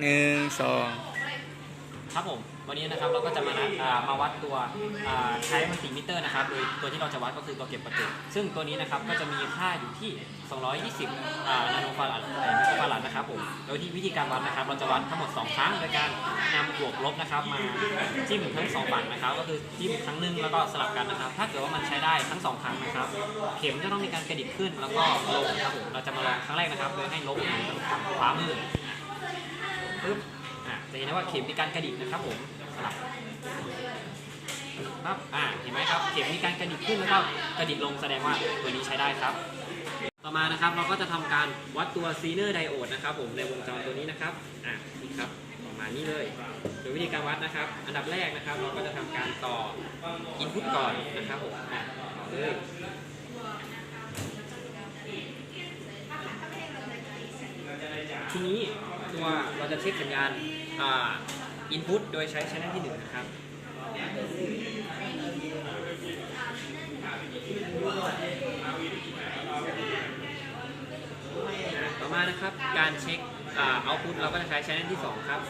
หนึ่งสองครับผม วันนี้นะครับเราก็จะมานัดอ่ามาวัดตัวใช้มันติมิเตอร์นะครับโดยตัวที่เราจะวัดก็คือตัวเก็บประจุ ซึ่งตัวนี้นะครับก็จะมีค่าอยู่ที่ 220อ่านาโนฟาราดเอ่อไมโครฟาราดนะครับผม โดยที่วิธีการวัดนะครับ เราจะวัดทั้งหมด 2 ครั้งโดยการนำบวกลบนะครับมาจิ้มทั้งสองฝั่งนะครับ ก็คือจิ้มครั้งหนึ่งแล้วก็สลับกันนะครับ ถ้าเกิดว่ามันใช้ได้ทั้งสองครั้งนะครับ เข็มจะต้องมีการกระดิกขึ้นแล้วก็ลงนะครับผม เราจะมาลองครั้งแรกนะครับ โดยให้ลบอยู่ทางขวามือ ปึ๊บอะจะเห็นได้ว่าเข็มมีการกระดิกนะครับผมสลับครับอ่าเห็นไหมครับเข็มมีการกระดิกขึ้นแล้วก็กระดิกลงแสดงว่าตัวนี้ใช้ได้ครับ ต่อมานะครับเราก็จะทำการวัดตัวซีเนอร์ไดโอดนะครับผมในวงจรตัวนี้นะครับอะนี่ครับประมาณนี้เลยโดยวิธีการวัดนะครับ อันดับแรกนะครับ เราก็จะทำการต่ออินพุตก่อนนะครับผมอะต่อเลยทีนี้ ตัวเราจะเช็คสัญญาณอินพุตโดยใช้ชแนลที่หนึ่งนะครับต่อมานะครับการเช็คเอาพุตเราก็จะใช้ชแนลที่ 2 ครับ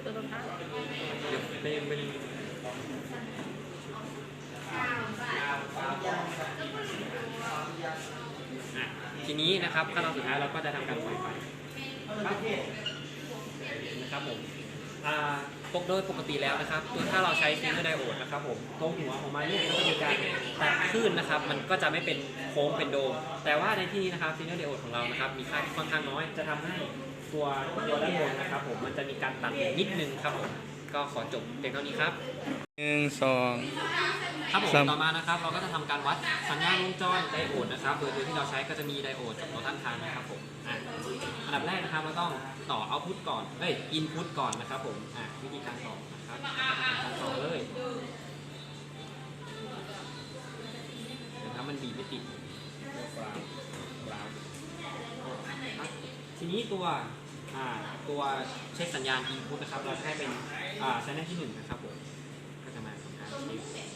เดี๋ยวเป็นเป็นอ่ ทีนี้นะครับขั้นตอนสุดท้ายเราก็จะทำการปล่อยไฟครับนะครับผมปกโดยปกติแล้วนะครับตัวถ้าเราใช้ฟิลเตอร์ไดโอดนะครับผมตรงหัวของมันเนี่ยก็จะมีการแตกคลื่นนะครับ มันก็จะไม่เป็นโค้งเป็นโดม แต่ว่าในที่นี้นะครับฟิลเตอร์ไดโอดของเรานะครับมีค่าที่ค่อนข้างน้อยจะทำให้ตัวตัวด้านบนนะครับผมมันจะมีการตัดนิดนึงครับผม ก็ขอจบเพียงเท่านี้ครับหนึ่งสองครับผมครับต่อมานะครับเราก็จะทำการวัดสัญญาณวงจรไดโอดนะครับ โดยตัวที่เราใช้ก็จะมีไดโอดกับตัวต้านทานนะครับผมอะอันดับแรกนะครับเราต้องต่อเอาพุตก่อนเอ้ยอินพุตก่อนนะครับผมอะวิธีการต่อนะครับการต่อเลยนะครับมันบีบไม่ติดทีนี้ตัวอ่า ตัวเช็คสัญญาณ input นะครับ เราจะให้เป็นอ่าชแนลที่หนึ่งนะครับผมก็จะมาทำการเช็ค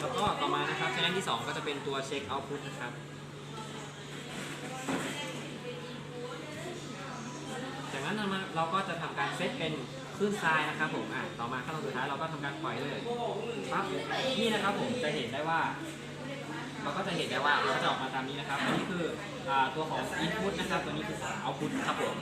แล้วก็ต่อมานะครับชแนลที่2ก็จะเป็นตัวเช็คเอาพุตนะครับจากนั้นเราก็จะทำการเซตเป็นคลื่นทรายนะครับผมอะต่อมาขั้นตอนสุดท้ายเราก็ทำการปล่อยเลยปั๊บนี่นะครับผมจะเห็นได้ว่า เราก็จะเห็นได้ว่ามันจะออกมาตามนี้นะครับอันนี้คืออ่าตัวของ input นะครับ ตัวนี้คือ output ครับผม